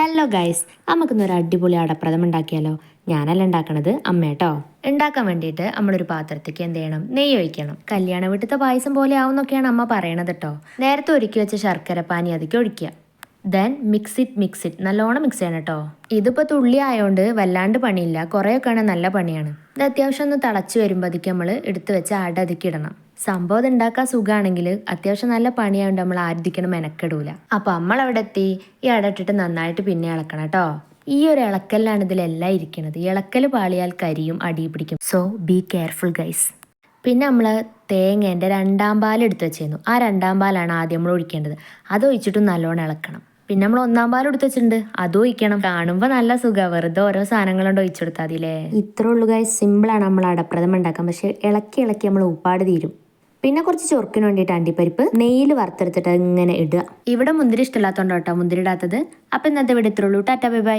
Hello guys നമുക്കിന്നൊരു അടിപൊളി അടപ്രഥം ഉണ്ടാക്കിയാലോ? ഞാനല്ല ഉണ്ടാക്കണത് അമ്മേട്ടോ ഉണ്ടാക്കാൻ വേണ്ടിയിട്ട് നമ്മളൊരു പാത്രത്തേക്ക് എന്ത് ചെയ്യണം? നെയ്യ് ഒഴിക്കണം. കല്യാണ വീട്ടിലത്തെ പായസം പോലെ ആവുന്നൊക്കെയാണ് അമ്മ പറയണത് കേട്ടോ. നേരത്തെ ഒരുക്കി വെച്ച ശർക്കര പാനി അതിലേക്ക് ഒഴിക്കുക. Then mix it mix it നല്ലോണം മിക്സ് ചെയ്യണം കേട്ടോ ഇതിപ്പോൾ തുള്ളി ആയതുകൊണ്ട് വല്ലാണ്ട് പണിയില്ല. കുറേയൊക്കെയാണ് നല്ല പണിയാണ്. ഇത് അത്യാവശ്യം ഒന്ന് തിളച്ച് വരുമ്പോഴത്തേക്ക് നമ്മൾ എടുത്ത് വെച്ച് അട ഇടണം. സംഭവം ഉണ്ടാക്കാൻ സുഖമാണെങ്കിൽ അത്യാവശ്യം നല്ല പണിയായതുകൊണ്ട് നമ്മൾ ആരുതിക്കണം മെനക്കെടൂല. അപ്പോൾ നമ്മൾ അവിടെ എത്തി ഈ അട ഇട്ടിട്ട് നന്നായിട്ട് പിന്നെ ഇളക്കണം കേട്ടോ ഈ ഒരു ഇളക്കലിലാണ് ഇതിലെല്ലാം ഇരിക്കുന്നത് ഇളക്കൽ പാളിയാൽ കരിയും അടി പിടിക്കും. സോ ബി കെയർഫുൾ ഗൈസ് പിന്നെ നമ്മൾ തേങ്ങേന്റെ രണ്ടാം പാൽ എടുത്ത് വെച്ചിരുന്നു. ആ രണ്ടാം പാലാണ് ആദ്യം നമ്മൾ ഒഴിക്കേണ്ടത്. അത് ഒഴിച്ചിട്ടും നല്ലോണം ഇളക്കണം. പിന്നെ നമ്മൾ ഒന്നാം പാൽ എടുത്ത് വെച്ചിട്ടുണ്ട്. അതും ഒഴിക്കണം. കാണുമ്പോൾ നല്ല സുഖമാണ് വെറുതെ ഓരോ സാധനങ്ങളുണ്ട് ഒഴിച്ചു കൊടുത്താൽ ഇത്ര ഇത്രേ ഉള്ളൂ ഗായ് സിമ്പിളാണ് നമ്മൾ അടപ്രഥമം ഉണ്ടാക്കാൻ. പക്ഷെ ഇളക്കി ഇളക്കി നമ്മൾ ഉപ്പാട് തീരും. പിന്നെ കുറച്ച് ചൊറുക്കിന് വേണ്ടിയിട്ട് അണ്ടിപ്പരിപ്പ് നെയ്യിൽ വറുത്തെടുത്തിട്ട് ഇങ്ങനെ ഇടുക. ഇവിടെ മുന്തിരി ഇഷ്ടമില്ലാത്തതുകൊണ്ട് കേട്ടോ മുന്തിരി ഇടാത്തത്. അപ്പം ഇന്നത്തെ ഇവിടെ ഇത്രയുള്ളൂ ടാറ്റ ബൈ ബൈ.